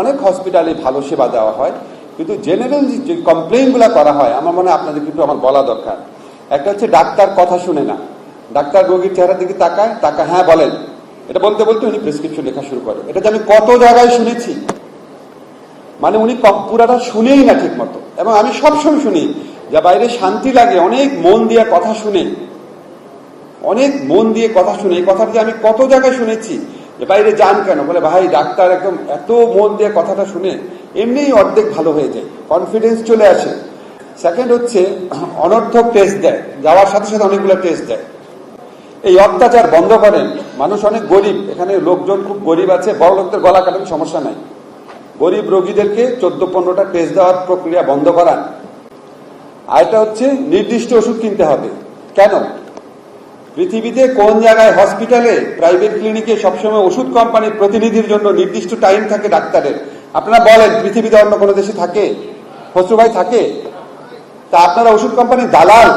অনেক হসপিটালে ভালো সেবা দেওয়া হয়। কিন্তু জেনারেল যে কমপ্লেইনগুলো করা হয়, আমার মনে হয় আপনাদের কিন্তু আমার বলা দরকার। একটা হচ্ছে ডাক্তার কথা শুনে না। ডাক্তার রোগীর চেহারা দিকে তাকায়, তাকা হ্যাঁ বলেন। এটা বলতে বলতে উনি প্রেসক্রিপশন লেখা শুরু করে এটা আমি কত জায়গায় শুনেছি। মানে উনি পুরাটা শুনেই না ঠিক মতো এবং আমি সবসময় শুনি, যে বাইরে শান্তি লাগে, অনেক মন দিয়ে কথা শুনে। অনেক মন দিয়ে কথা শুনে, এই কথাটা আমি কত জায়গায় শুনেছি। যে বাইরে যান কেন? বলে, ভাই, ডাক্তার একদম এত মন দিয়ে কথাটা শুনে এমনিই অর্ধেক ভালো হয়ে যায় কনফিডেন্স চলে আসে। সেকেন্ড হচ্ছে, অনর্থক টেস্ট দেয়, যাওয়ার সাথে সাথে অনেকগুলো টেস্ট দেয়। এই অত্যাচার বন্ধ করেন, মানুষ অনেক গরিব, এখানে লোকজন খুব গরিব আছে, বড় লোকদের গলা কাটান সমস্যা নাই। গরিব রোগীদেরকে চোদ্দ পনেরোটা টেস্ট দেওয়ার প্রক্রিয়া বন্ধ করান। আর এটা হচ্ছে নির্দিষ্ট ওষুধ কিনতে হবে। কেন? পৃথিবীতে কোন জায়গায় হসপিটালে, প্রাইভেট ক্লিনিকে সবসময় ওষুধ কোম্পানির প্রতিনিধির জন্য নির্দিষ্ট টাইম থাকে ডাক্তারের? আপনারা বলেন, পৃথিবীতে অন্য কোনো দেশে থাকে? খসরু ভাই থাকে? তা আপনারা ওষুধ কোম্পানির দালাল